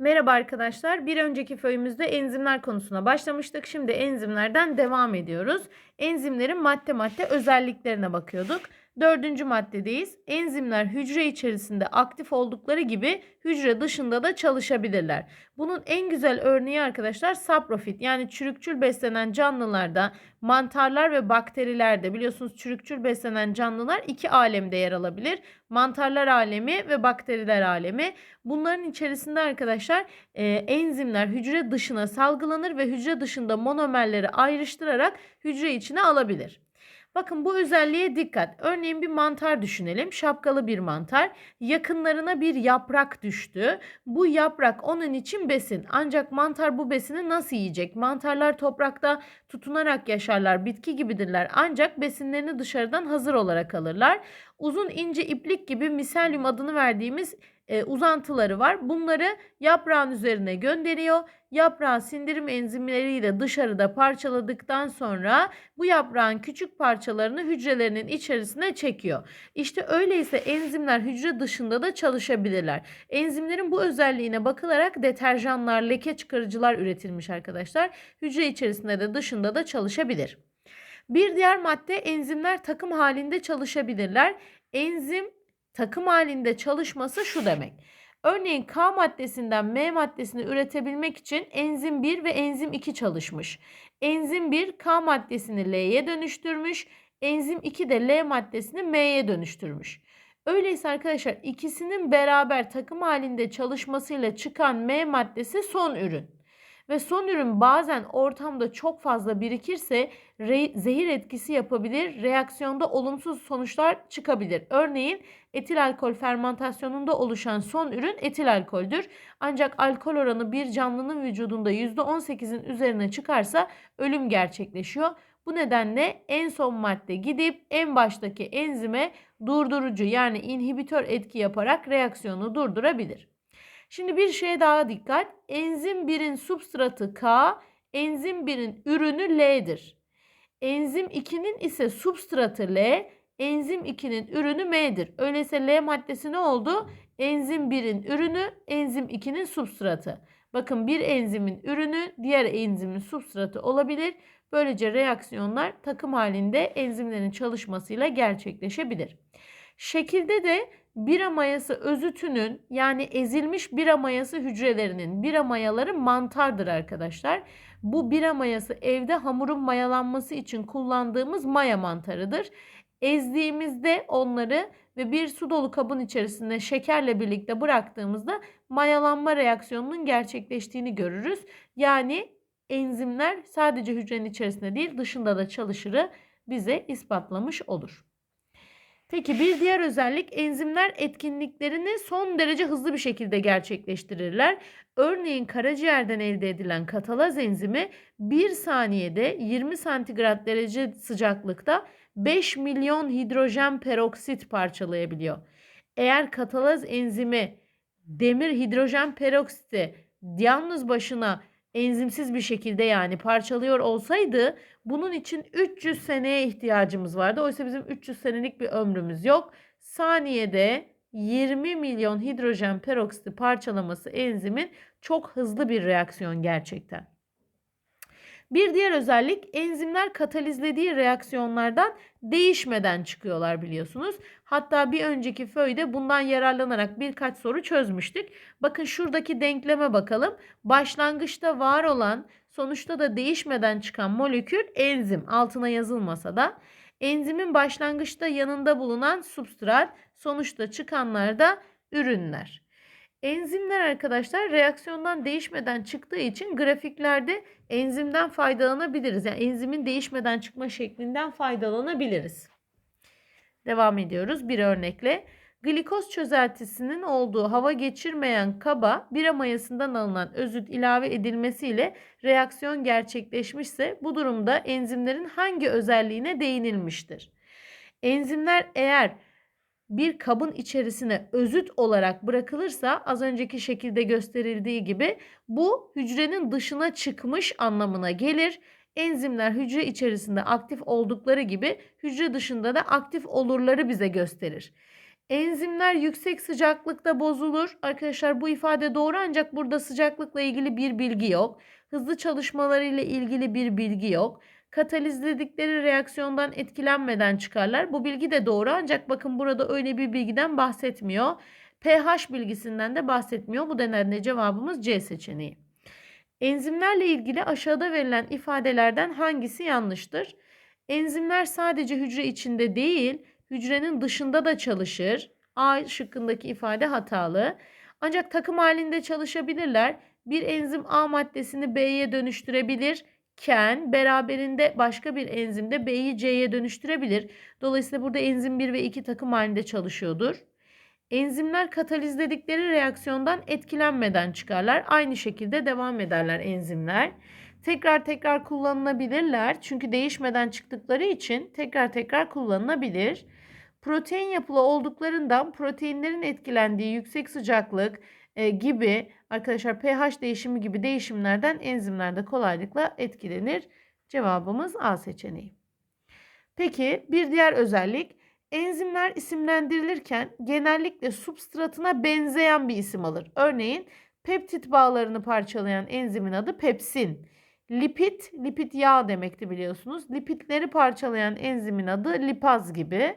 Merhaba arkadaşlar. Bir önceki föyümüzde enzimler konusuna başlamıştık. Şimdi enzimlerden devam ediyoruz. Enzimlerin madde madde özelliklerine bakıyorduk. Dördüncü maddedeyiz. Enzimler hücre içerisinde aktif oldukları gibi hücre dışında da çalışabilirler. Bunun en güzel örneği arkadaşlar saprofit yani çürükçül beslenen canlılarda, mantarlar ve bakterilerde biliyorsunuz çürükçül beslenen canlılar iki alemde yer alabilir. Mantarlar alemi ve bakteriler alemi. Bunların içerisinde arkadaşlar e, enzimler hücre dışına salgılanır ve hücre dışında monomerleri ayrıştırarak hücre içine alabilir. Bakın bu özelliğe dikkat. Örneğin bir mantar düşünelim. Şapkalı bir mantar. Yakınlarına bir yaprak düştü. Bu yaprak onun için besin. Ancak mantar bu besini nasıl yiyecek? Mantarlar toprakta tutunarak yaşarlar. Bitki gibidirler. Ancak besinlerini dışarıdan hazır olarak alırlar. Uzun ince iplik gibi miselyum adını verdiğimiz e, uzantıları var. Bunları yaprağın üzerine gönderiyor. Yaprağı sindirim enzimleriyle dışarıda parçaladıktan sonra bu yaprağın küçük parçalarını hücrelerinin içerisine çekiyor. İşte öyleyse enzimler hücre dışında da çalışabilirler. Enzimlerin bu özelliğine bakılarak deterjanlar, leke çıkarıcılar üretilmiş arkadaşlar. Hücre içerisinde de dışında da çalışabilir. Bir diğer madde enzimler takım halinde çalışabilirler. Enzim takım halinde çalışması şu demek. Örneğin K maddesinden M maddesini üretebilmek için enzim 1 ve enzim 2 çalışmış. Enzim 1 K maddesini L'ye dönüştürmüş. Enzim 2 de L maddesini M'ye dönüştürmüş. Öyleyse arkadaşlar ikisinin beraber takım halinde çalışmasıyla çıkan M maddesi son ürün ve son ürün bazen ortamda çok fazla birikirse zehir etkisi yapabilir, reaksiyonda olumsuz sonuçlar çıkabilir. Örneğin etil alkol fermentasyonunda oluşan son ürün etil alkoldür. Ancak alkol oranı bir canlının vücudunda %18'in üzerine çıkarsa ölüm gerçekleşiyor. Bu nedenle en son madde gidip en baştaki enzime durdurucu yani inhibitör etki yaparak reaksiyonu durdurabilir. Şimdi bir şeye daha dikkat. Enzim 1'in substratı K, enzim 1'in ürünü L'dir. Enzim 2'nin ise substratı L, enzim 2'nin ürünü M'dir. Öyleyse L maddesi ne oldu? Enzim 1'in ürünü, enzim 2'nin substratı. Bakın bir enzimin ürünü diğer enzimin substratı olabilir. Böylece reaksiyonlar takım halinde enzimlerin çalışmasıyla gerçekleşebilir. Şekilde de bira mayası özütünün yani ezilmiş bira mayası hücrelerinin bira mayaları mantardır arkadaşlar. Bu bira mayası evde hamurun mayalanması için kullandığımız maya mantarıdır. Ezdiğimizde onları ve bir su dolu kabın içerisinde şekerle birlikte bıraktığımızda mayalanma reaksiyonunun gerçekleştiğini görürüz. Yani enzimler sadece hücrenin içerisinde değil dışında da çalışırı bize ispatlamış olur. Peki bir diğer özellik enzimler etkinliklerini son derece hızlı bir şekilde gerçekleştirirler. Örneğin karaciğerden elde edilen katalaz enzimi 1 saniyede 20 santigrat derece sıcaklıkta 5 milyon hidrojen peroksit parçalayabiliyor. Eğer katalaz enzimi demir hidrojen peroksiti yalnız başına enzimsiz bir şekilde yani parçalıyor olsaydı bunun için 300 seneye ihtiyacımız vardı. Oysa bizim 300 senelik bir ömrümüz yok. Saniyede 20 milyon hidrojen peroksiti parçalaması enzimin çok hızlı bir reaksiyon gerçekten. Bir diğer özellik enzimler katalizlediği reaksiyonlardan değişmeden çıkıyorlar biliyorsunuz. Hatta bir önceki föyde bundan yararlanarak birkaç soru çözmüştük. Bakın şuradaki denkleme bakalım. Başlangıçta var olan sonuçta da değişmeden çıkan molekül enzim altına yazılmasa da enzimin başlangıçta yanında bulunan substrat sonuçta çıkanlar da ürünler. Enzimler arkadaşlar reaksiyondan değişmeden çıktığı için grafiklerde enzimden faydalanabiliriz. Yani enzimin değişmeden çıkma şeklinden faydalanabiliriz. Devam ediyoruz bir örnekle. Glikoz çözeltisinin olduğu hava geçirmeyen kaba bira mayasından alınan özüt ilave edilmesiyle reaksiyon gerçekleşmişse bu durumda enzimlerin hangi özelliğine değinilmiştir? Enzimler eğer bir kabın içerisine özüt olarak bırakılırsa az önceki şekilde gösterildiği gibi bu hücrenin dışına çıkmış anlamına gelir. Enzimler hücre içerisinde aktif oldukları gibi hücre dışında da aktif olurları bize gösterir. Enzimler yüksek sıcaklıkta bozulur. Arkadaşlar bu ifade doğru ancak burada sıcaklıkla ilgili bir bilgi yok. Hızlı çalışmaları ile ilgili bir bilgi yok. Katalizledikleri reaksiyondan etkilenmeden çıkarlar. Bu bilgi de doğru ancak bakın burada öyle bir bilgiden bahsetmiyor. pH bilgisinden de bahsetmiyor. Bu nedenle cevabımız C seçeneği. Enzimlerle ilgili aşağıda verilen ifadelerden hangisi yanlıştır? Enzimler sadece hücre içinde değil, hücrenin dışında da çalışır. A şıkkındaki ifade hatalı. Ancak takım halinde çalışabilirler. Bir enzim A maddesini B'ye dönüştürebilir ken beraberinde başka bir enzim de B'yi C'ye dönüştürebilir. Dolayısıyla burada enzim 1 ve 2 takım halinde çalışıyordur. Enzimler katalizledikleri reaksiyondan etkilenmeden çıkarlar. Aynı şekilde devam ederler enzimler. Tekrar tekrar kullanılabilirler. Çünkü değişmeden çıktıkları için tekrar tekrar kullanılabilir. Protein yapılı olduklarından proteinlerin etkilendiği yüksek sıcaklık e, gibi arkadaşlar pH değişimi gibi değişimlerden enzimler de kolaylıkla etkilenir. Cevabımız A seçeneği. Peki bir diğer özellik enzimler isimlendirilirken genellikle substratına benzeyen bir isim alır. Örneğin peptit bağlarını parçalayan enzimin adı pepsin. Lipid, lipid yağ demekti biliyorsunuz. Lipidleri parçalayan enzimin adı lipaz gibi.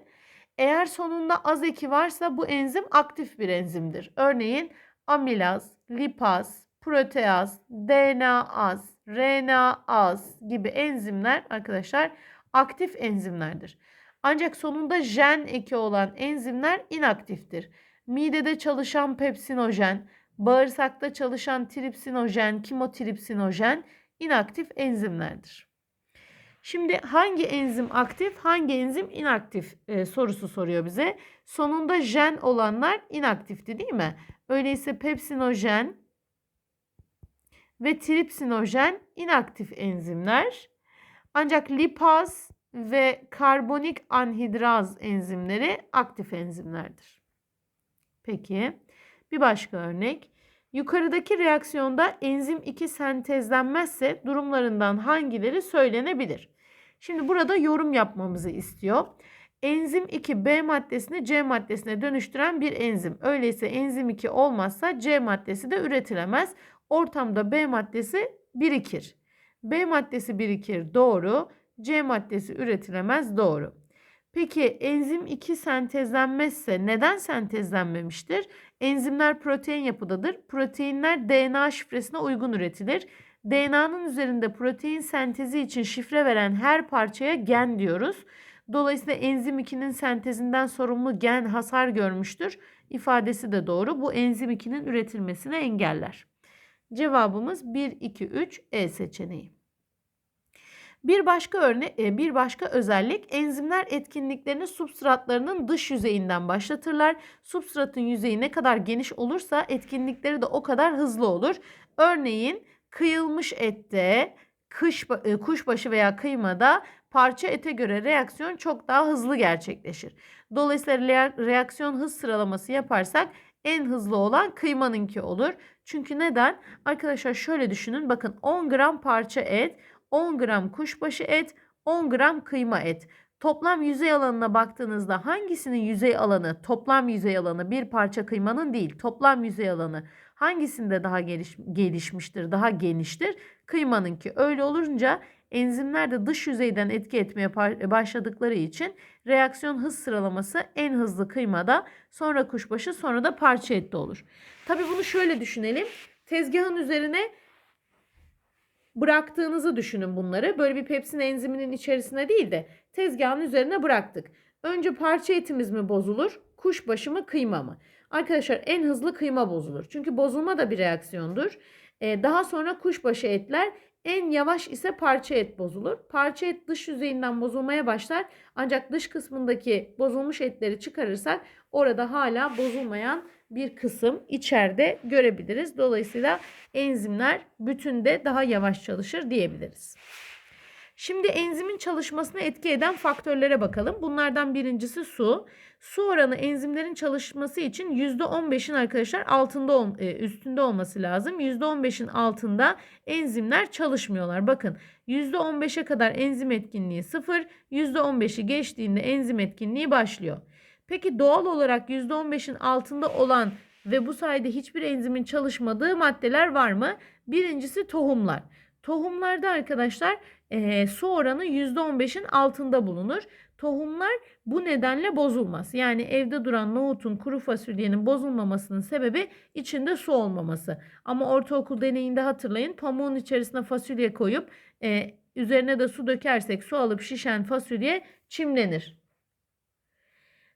Eğer sonunda az eki varsa bu enzim aktif bir enzimdir. Örneğin amilaz, lipaz, proteaz, DNAaz, RNAaz gibi enzimler arkadaşlar aktif enzimlerdir. Ancak sonunda jen eki olan enzimler inaktiftir. Midede çalışan pepsinojen, bağırsakta çalışan tripsinojen, kimotripsinojen inaktif enzimlerdir. Şimdi hangi enzim aktif, hangi enzim inaktif e, sorusu soruyor bize. Sonunda jen olanlar inaktifti değil mi? Öyleyse pepsinojen ve tripsinojen inaktif enzimler. Ancak lipaz ve karbonik anhidraz enzimleri aktif enzimlerdir. Peki bir başka örnek. Yukarıdaki reaksiyonda enzim 2 sentezlenmezse durumlarından hangileri söylenebilir? Şimdi burada yorum yapmamızı istiyor. Enzim 2 B maddesini C maddesine dönüştüren bir enzim. Öyleyse enzim 2 olmazsa C maddesi de üretilemez. Ortamda B maddesi birikir. B maddesi birikir doğru. C maddesi üretilemez doğru. Peki enzim 2 sentezlenmezse neden sentezlenmemiştir? Enzimler protein yapıdadır. Proteinler DNA şifresine uygun üretilir. DNA'nın üzerinde protein sentezi için şifre veren her parçaya gen diyoruz. Dolayısıyla enzim 2'nin sentezinden sorumlu gen hasar görmüştür. İfadesi de doğru. Bu enzim 2'nin üretilmesini engeller. Cevabımız 1 2 3 E seçeneği. Bir başka örnek, bir başka özellik enzimler etkinliklerini substratlarının dış yüzeyinden başlatırlar. Substratın yüzeyi ne kadar geniş olursa etkinlikleri de o kadar hızlı olur. Örneğin kıyılmış ette, kış, kuşbaşı veya kıymada parça ete göre reaksiyon çok daha hızlı gerçekleşir. Dolayısıyla reaksiyon hız sıralaması yaparsak en hızlı olan kıymanınki olur. Çünkü neden? Arkadaşlar şöyle düşünün. Bakın 10 gram parça et, 10 gram kuşbaşı et, 10 gram kıyma et. Toplam yüzey alanına baktığınızda hangisinin yüzey alanı toplam yüzey alanı bir parça kıymanın değil toplam yüzey alanı hangisinde daha geliş, gelişmiştir daha geniştir kıymanınki öyle olunca enzimler de dış yüzeyden etki etmeye başladıkları için reaksiyon hız sıralaması en hızlı kıymada sonra kuşbaşı sonra da parça ette olur. Tabi bunu şöyle düşünelim tezgahın üzerine bıraktığınızı düşünün bunları. Böyle bir pepsin enziminin içerisine değil de tezgahın üzerine bıraktık. Önce parça etimiz mi bozulur? Kuşbaşı mı kıyma mı? Arkadaşlar en hızlı kıyma bozulur. Çünkü bozulma da bir reaksiyondur. Ee, daha sonra kuşbaşı etler en yavaş ise parça et bozulur. Parça et dış yüzeyinden bozulmaya başlar. Ancak dış kısmındaki bozulmuş etleri çıkarırsak orada hala bozulmayan bir kısım içeride görebiliriz. Dolayısıyla enzimler bütünde daha yavaş çalışır diyebiliriz. Şimdi enzimin çalışmasına etki eden faktörlere bakalım. Bunlardan birincisi su. Su oranı enzimlerin çalışması için %15'in arkadaşlar altında e, üstünde olması lazım. %15'in altında enzimler çalışmıyorlar. Bakın %15'e kadar enzim etkinliği 0, %15'i geçtiğinde enzim etkinliği başlıyor. Peki doğal olarak %15'in altında olan ve bu sayede hiçbir enzimin çalışmadığı maddeler var mı? Birincisi tohumlar. Tohumlarda arkadaşlar eee, su oranı %15'in altında bulunur. Tohumlar bu nedenle bozulmaz. Yani evde duran nohutun, kuru fasulyenin bozulmamasının sebebi içinde su olmaması. Ama ortaokul deneyinde hatırlayın pamuğun içerisine fasulye koyup e, üzerine de su dökersek su alıp şişen fasulye çimlenir.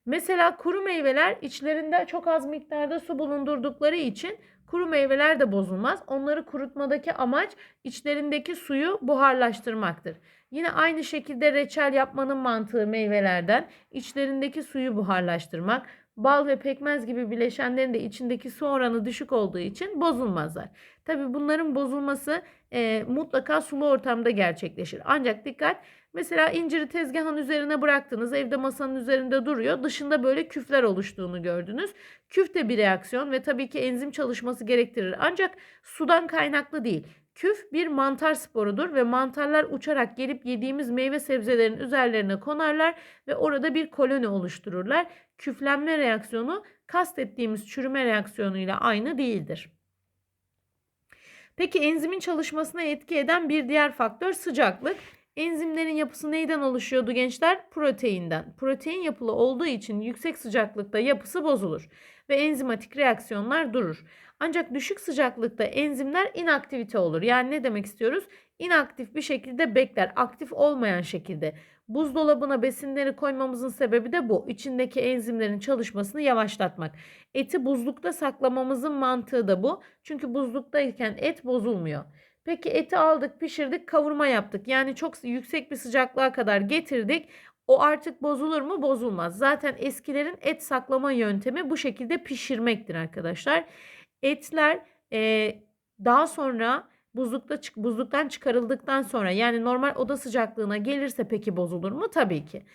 Mesela kuru meyveler içlerinde çok az miktarda su bulundurdukları için kuru meyveler de bozulmaz. Onları kurutmadaki amaç içlerindeki suyu buharlaştırmaktır. Yine aynı şekilde reçel yapmanın mantığı meyvelerden içlerindeki suyu buharlaştırmak. Bal ve pekmez gibi bileşenlerin de içindeki su oranı düşük olduğu için bozulmazlar. Tabi bunların bozulması e, mutlaka sulu ortamda gerçekleşir. Ancak dikkat mesela inciri tezgahın üzerine bıraktınız evde masanın üzerinde duruyor dışında böyle küfler oluştuğunu gördünüz. Küf de bir reaksiyon ve tabii ki enzim çalışması gerektirir ancak sudan kaynaklı değil. Küf bir mantar sporudur ve mantarlar uçarak gelip yediğimiz meyve sebzelerin üzerlerine konarlar ve orada bir koloni oluştururlar. Küflenme reaksiyonu kastettiğimiz çürüme reaksiyonuyla aynı değildir. Peki enzimin çalışmasına etki eden bir diğer faktör sıcaklık. Enzimlerin yapısı neyden oluşuyordu gençler? Proteinden. Protein yapılı olduğu için yüksek sıcaklıkta yapısı bozulur ve enzimatik reaksiyonlar durur. Ancak düşük sıcaklıkta enzimler inaktivite olur. Yani ne demek istiyoruz? İnaktif bir şekilde bekler, aktif olmayan şekilde. Buzdolabına besinleri koymamızın sebebi de bu. İçindeki enzimlerin çalışmasını yavaşlatmak. Eti buzlukta saklamamızın mantığı da bu. Çünkü buzluktayken et bozulmuyor. Peki eti aldık, pişirdik, kavurma yaptık. Yani çok yüksek bir sıcaklığa kadar getirdik. O artık bozulur mu? Bozulmaz. Zaten eskilerin et saklama yöntemi bu şekilde pişirmektir arkadaşlar. Etler e, daha sonra buzlukta buzluktan çıkarıldıktan sonra yani normal oda sıcaklığına gelirse peki bozulur mu? Tabii ki.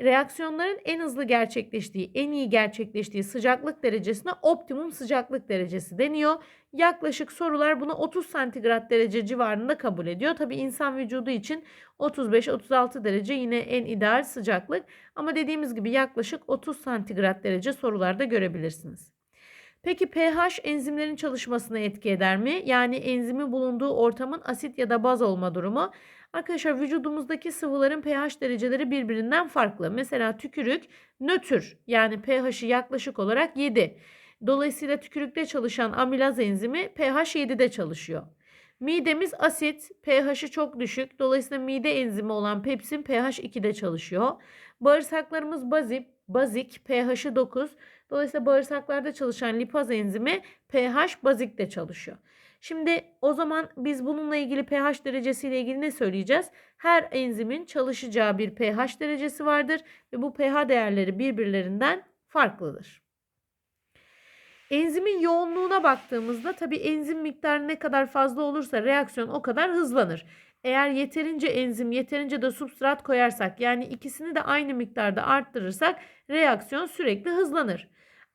Reaksiyonların en hızlı gerçekleştiği, en iyi gerçekleştiği sıcaklık derecesine optimum sıcaklık derecesi deniyor. Yaklaşık sorular bunu 30 santigrat derece civarında kabul ediyor. Tabii insan vücudu için 35-36 derece yine en ideal sıcaklık. Ama dediğimiz gibi yaklaşık 30 santigrat derece sorularda görebilirsiniz. Peki pH enzimlerin çalışmasına etki eder mi? Yani enzimin bulunduğu ortamın asit ya da baz olma durumu. Arkadaşlar vücudumuzdaki sıvıların pH dereceleri birbirinden farklı. Mesela tükürük nötr yani pH'i yaklaşık olarak 7. Dolayısıyla tükürükte çalışan amilaz enzimi pH 7'de çalışıyor. Midemiz asit, pH'i çok düşük. Dolayısıyla mide enzimi olan pepsin pH 2'de çalışıyor. Bağırsaklarımız bazik, bazik pH'i 9. Dolayısıyla bağırsaklarda çalışan lipaz enzimi pH bazikte çalışıyor. Şimdi o zaman biz bununla ilgili pH derecesiyle ilgili ne söyleyeceğiz? Her enzimin çalışacağı bir pH derecesi vardır ve bu pH değerleri birbirlerinden farklıdır. Enzimin yoğunluğuna baktığımızda tabi enzim miktarı ne kadar fazla olursa reaksiyon o kadar hızlanır. Eğer yeterince enzim, yeterince de substrat koyarsak yani ikisini de aynı miktarda arttırırsak reaksiyon sürekli hızlanır.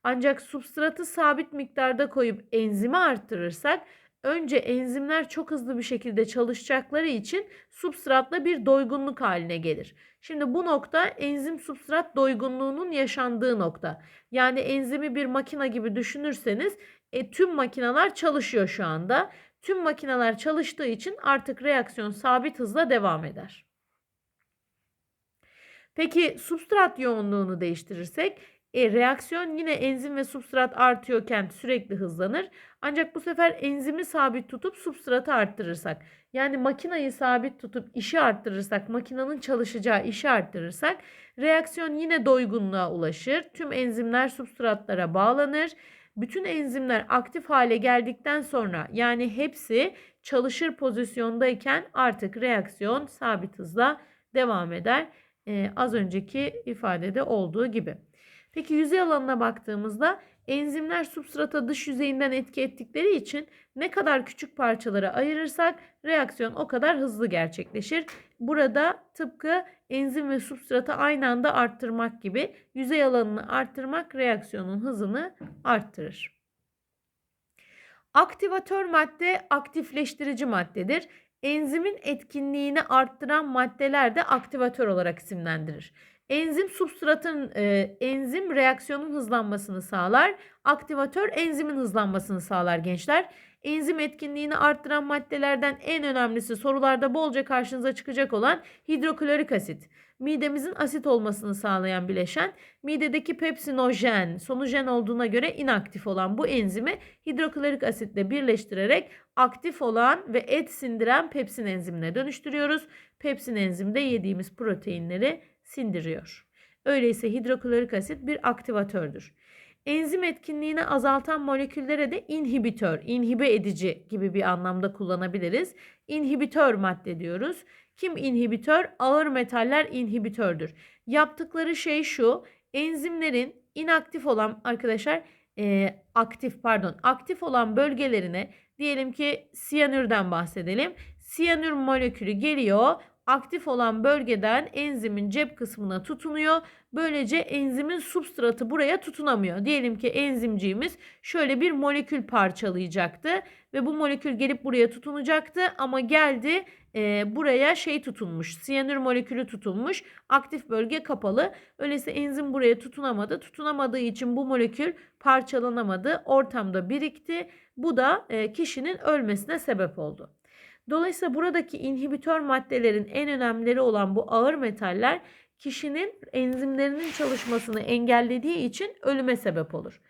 Ancak substratı sabit miktarda koyup enzimi arttırırsak önce enzimler çok hızlı bir şekilde çalışacakları için substratla bir doygunluk haline gelir. Şimdi bu nokta enzim substrat doygunluğunun yaşandığı nokta. Yani enzimi bir makina gibi düşünürseniz e, tüm makineler çalışıyor şu anda. Tüm makineler çalıştığı için artık reaksiyon sabit hızla devam eder. Peki substrat yoğunluğunu değiştirirsek e, reaksiyon yine enzim ve substrat artıyorken sürekli hızlanır. Ancak bu sefer enzimi sabit tutup substratı arttırırsak yani makinayı sabit tutup işi arttırırsak makinanın çalışacağı işi arttırırsak reaksiyon yine doygunluğa ulaşır. Tüm enzimler substratlara bağlanır. Bütün enzimler aktif hale geldikten sonra yani hepsi çalışır pozisyondayken artık reaksiyon sabit hızla devam eder. Ee, az önceki ifadede olduğu gibi. Peki yüzey alanına baktığımızda enzimler substrata dış yüzeyinden etki ettikleri için ne kadar küçük parçalara ayırırsak reaksiyon o kadar hızlı gerçekleşir. Burada tıpkı enzim ve substratı aynı anda arttırmak gibi yüzey alanını arttırmak reaksiyonun hızını arttırır. Aktivatör madde aktifleştirici maddedir. Enzimin etkinliğini arttıran maddeler de aktivatör olarak isimlendirir. Enzim substratın e, enzim reaksiyonun hızlanmasını sağlar. Aktivatör enzimin hızlanmasını sağlar gençler. Enzim etkinliğini arttıran maddelerden en önemlisi sorularda bolca karşınıza çıkacak olan hidroklorik asit. Midemizin asit olmasını sağlayan bileşen, midedeki pepsinojen, sonujen olduğuna göre inaktif olan bu enzimi hidroklorik asitle birleştirerek aktif olan ve et sindiren pepsin enzimine dönüştürüyoruz. Pepsin enzim de yediğimiz proteinleri sindiriyor. Öyleyse hidroklorik asit bir aktivatördür. Enzim etkinliğini azaltan moleküllere de inhibitör, inhibe edici gibi bir anlamda kullanabiliriz. İnhibitör madde diyoruz. Kim inhibitör? Ağır metaller inhibitördür. Yaptıkları şey şu. Enzimlerin inaktif olan arkadaşlar e, aktif pardon aktif olan bölgelerine diyelim ki siyanürden bahsedelim. Siyanür molekülü geliyor aktif olan bölgeden enzimin cep kısmına tutunuyor. Böylece enzimin substratı buraya tutunamıyor. Diyelim ki enzimciğimiz şöyle bir molekül parçalayacaktı ve bu molekül gelip buraya tutunacaktı ama geldi e, buraya şey tutunmuş. Siyanür molekülü tutulmuş. Aktif bölge kapalı. Öyleyse enzim buraya tutunamadı. Tutunamadığı için bu molekül parçalanamadı. Ortamda birikti. Bu da e, kişinin ölmesine sebep oldu. Dolayısıyla buradaki inhibitör maddelerin en önemlileri olan bu ağır metaller kişinin enzimlerinin çalışmasını engellediği için ölüme sebep olur.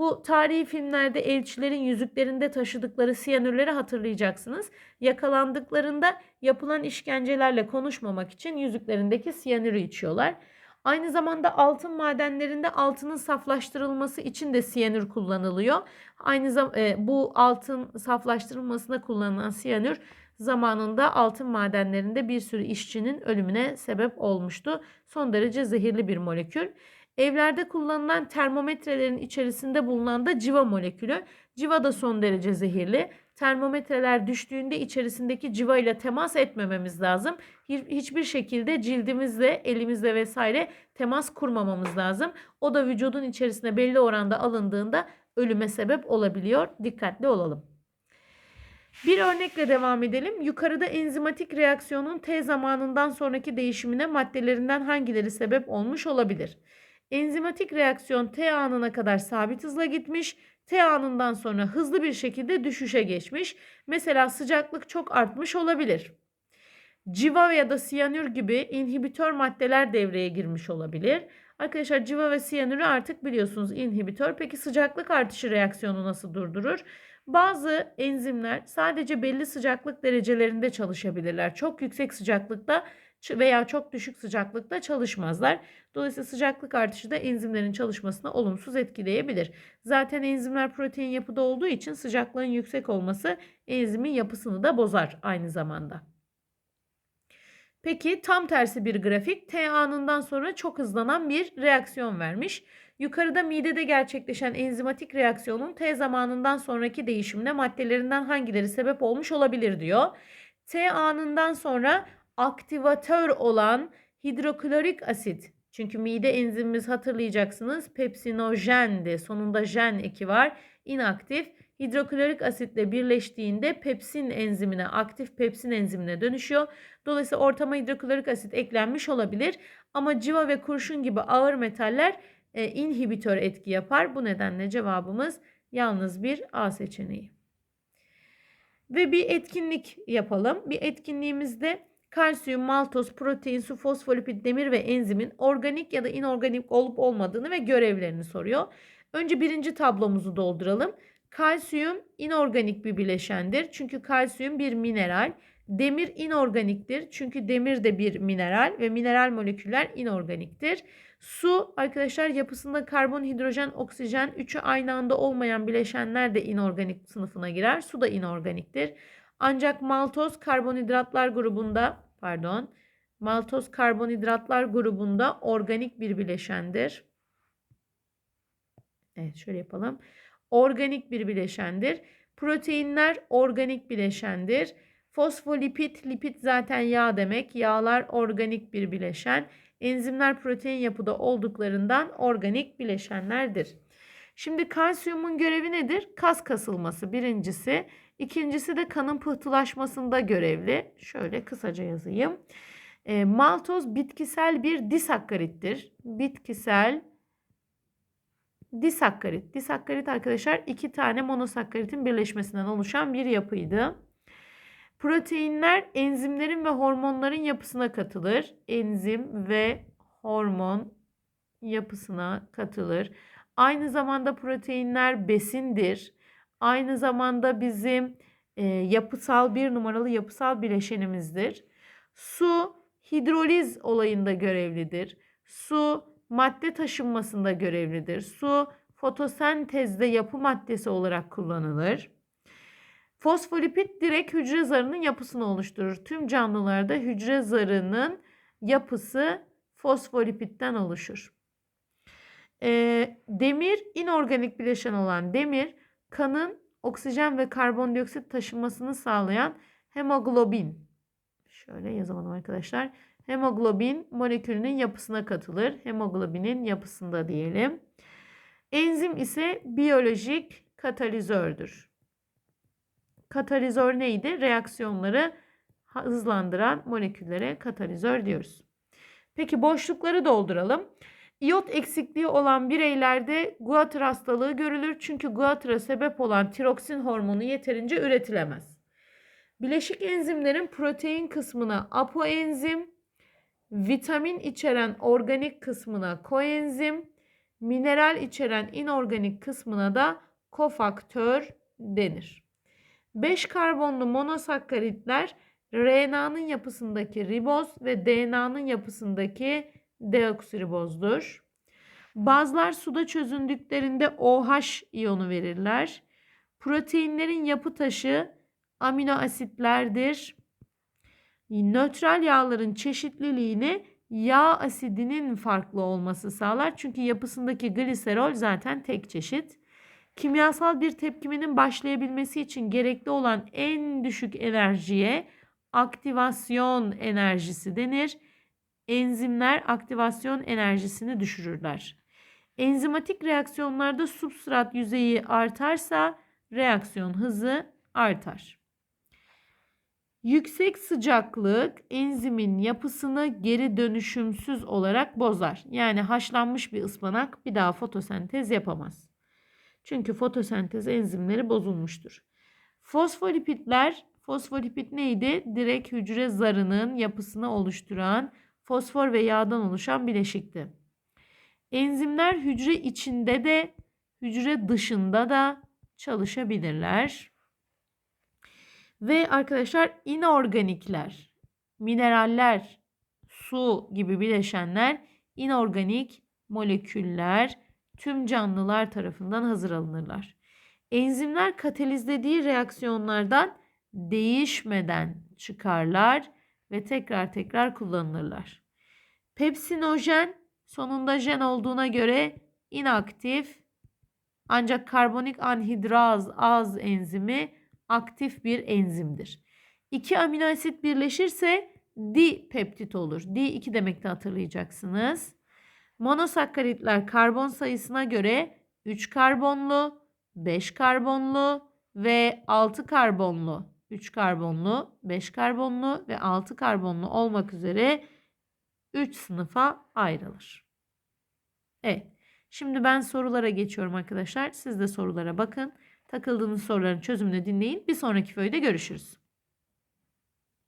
Bu tarihi filmlerde elçilerin yüzüklerinde taşıdıkları siyanürleri hatırlayacaksınız. Yakalandıklarında yapılan işkencelerle konuşmamak için yüzüklerindeki siyanürü içiyorlar. Aynı zamanda altın madenlerinde altının saflaştırılması için de siyanür kullanılıyor. Aynı zamanda e, bu altın saflaştırılmasına kullanılan siyanür zamanında altın madenlerinde bir sürü işçinin ölümüne sebep olmuştu. Son derece zehirli bir molekül. Evlerde kullanılan termometrelerin içerisinde bulunan da civa molekülü. Civa da son derece zehirli. Termometreler düştüğünde içerisindeki civa ile temas etmememiz lazım. Hiçbir şekilde cildimizle, elimizle vesaire temas kurmamamız lazım. O da vücudun içerisine belli oranda alındığında ölüme sebep olabiliyor. Dikkatli olalım. Bir örnekle devam edelim. Yukarıda enzimatik reaksiyonun T zamanından sonraki değişimine maddelerinden hangileri sebep olmuş olabilir? Enzimatik reaksiyon T anına kadar sabit hızla gitmiş. T anından sonra hızlı bir şekilde düşüşe geçmiş. Mesela sıcaklık çok artmış olabilir. Civa ya da siyanür gibi inhibitör maddeler devreye girmiş olabilir. Arkadaşlar civa ve siyanürü artık biliyorsunuz inhibitör. Peki sıcaklık artışı reaksiyonu nasıl durdurur? Bazı enzimler sadece belli sıcaklık derecelerinde çalışabilirler. Çok yüksek sıcaklıkta veya çok düşük sıcaklıkta çalışmazlar. Dolayısıyla sıcaklık artışı da enzimlerin çalışmasını olumsuz etkileyebilir. Zaten enzimler protein yapıda olduğu için sıcaklığın yüksek olması enzimin yapısını da bozar aynı zamanda. Peki tam tersi bir grafik T anından sonra çok hızlanan bir reaksiyon vermiş. Yukarıda midede gerçekleşen enzimatik reaksiyonun T zamanından sonraki değişimine maddelerinden hangileri sebep olmuş olabilir diyor. T anından sonra aktivatör olan hidroklorik asit. Çünkü mide enzimimiz hatırlayacaksınız pepsinojendi. Sonunda jen eki var. inaktif. Hidroklorik asitle birleştiğinde pepsin enzimine, aktif pepsin enzimine dönüşüyor. Dolayısıyla ortama hidroklorik asit eklenmiş olabilir. Ama civa ve kurşun gibi ağır metaller e, inhibitör etki yapar. Bu nedenle cevabımız yalnız bir A seçeneği. Ve bir etkinlik yapalım. Bir etkinliğimizde kalsiyum, maltoz, protein, su, fosfolipid, demir ve enzimin organik ya da inorganik olup olmadığını ve görevlerini soruyor. Önce birinci tablomuzu dolduralım. Kalsiyum inorganik bir bileşendir. Çünkü kalsiyum bir mineral. Demir inorganiktir. Çünkü demir de bir mineral ve mineral moleküller inorganiktir. Su arkadaşlar yapısında karbon, hidrojen, oksijen üçü aynı anda olmayan bileşenler de inorganik sınıfına girer. Su da inorganiktir. Ancak maltoz karbonhidratlar grubunda pardon maltoz karbonhidratlar grubunda organik bir bileşendir. Evet şöyle yapalım. Organik bir bileşendir. Proteinler organik bileşendir. Fosfolipid, lipid zaten yağ demek. Yağlar organik bir bileşen. Enzimler protein yapıda olduklarından organik bileşenlerdir. Şimdi kalsiyumun görevi nedir? Kas kasılması birincisi. İkincisi de kanın pıhtılaşmasında görevli. Şöyle kısaca yazayım. E, maltoz bitkisel bir disakkarittir. Bitkisel disakkarit. Disakkarit arkadaşlar iki tane monosakkaritin birleşmesinden oluşan bir yapıydı. Proteinler enzimlerin ve hormonların yapısına katılır. Enzim ve hormon yapısına katılır. Aynı zamanda proteinler besindir. Aynı zamanda bizim e, yapısal bir numaralı yapısal bileşenimizdir. Su hidroliz olayında görevlidir. Su madde taşınmasında görevlidir. Su fotosentezde yapı maddesi olarak kullanılır. Fosfolipid direkt hücre zarının yapısını oluşturur. Tüm canlılarda hücre zarının yapısı fosfolipitten oluşur. E, demir inorganik bileşen olan demir kanın oksijen ve karbondioksit taşınmasını sağlayan hemoglobin. Şöyle yazalım arkadaşlar. Hemoglobin molekülünün yapısına katılır. Hemoglobinin yapısında diyelim. Enzim ise biyolojik katalizördür. Katalizör neydi? Reaksiyonları hızlandıran moleküllere katalizör diyoruz. Peki boşlukları dolduralım. İyot eksikliği olan bireylerde guatr hastalığı görülür. Çünkü guatra sebep olan tiroksin hormonu yeterince üretilemez. Bileşik enzimlerin protein kısmına apoenzim, vitamin içeren organik kısmına koenzim, mineral içeren inorganik kısmına da kofaktör denir. 5 karbonlu monosakkaritler RNA'nın yapısındaki riboz ve DNA'nın yapısındaki deoksiribozdur. Bazlar suda çözündüklerinde OH iyonu verirler. Proteinlerin yapı taşı amino asitlerdir. Nötral yağların çeşitliliğini yağ asidinin farklı olması sağlar. Çünkü yapısındaki gliserol zaten tek çeşit. Kimyasal bir tepkimenin başlayabilmesi için gerekli olan en düşük enerjiye aktivasyon enerjisi denir. Enzimler aktivasyon enerjisini düşürürler. Enzimatik reaksiyonlarda substrat yüzeyi artarsa reaksiyon hızı artar. Yüksek sıcaklık enzimin yapısını geri dönüşümsüz olarak bozar. Yani haşlanmış bir ıspanak bir daha fotosentez yapamaz. Çünkü fotosentez enzimleri bozulmuştur. Fosfolipitler, fosfolipit neydi? Direkt hücre zarının yapısını oluşturan fosfor ve yağdan oluşan bileşikti. Enzimler hücre içinde de hücre dışında da çalışabilirler. Ve arkadaşlar inorganikler, mineraller, su gibi bileşenler inorganik moleküller tüm canlılar tarafından hazır alınırlar. Enzimler katalizlediği reaksiyonlardan değişmeden çıkarlar ve tekrar tekrar kullanılırlar. Pepsinojen sonunda jen olduğuna göre inaktif ancak karbonik anhidraz az enzimi aktif bir enzimdir. İki amino asit birleşirse dipeptit olur. Di2 demek de hatırlayacaksınız. Monosakkaritler karbon sayısına göre 3 karbonlu, 5 karbonlu ve 6 karbonlu, 3 karbonlu, 5 karbonlu ve 6 karbonlu olmak üzere 3 sınıfa ayrılır. Evet. Şimdi ben sorulara geçiyorum arkadaşlar. Siz de sorulara bakın. Takıldığınız soruların çözümünü dinleyin. Bir sonraki föyde görüşürüz.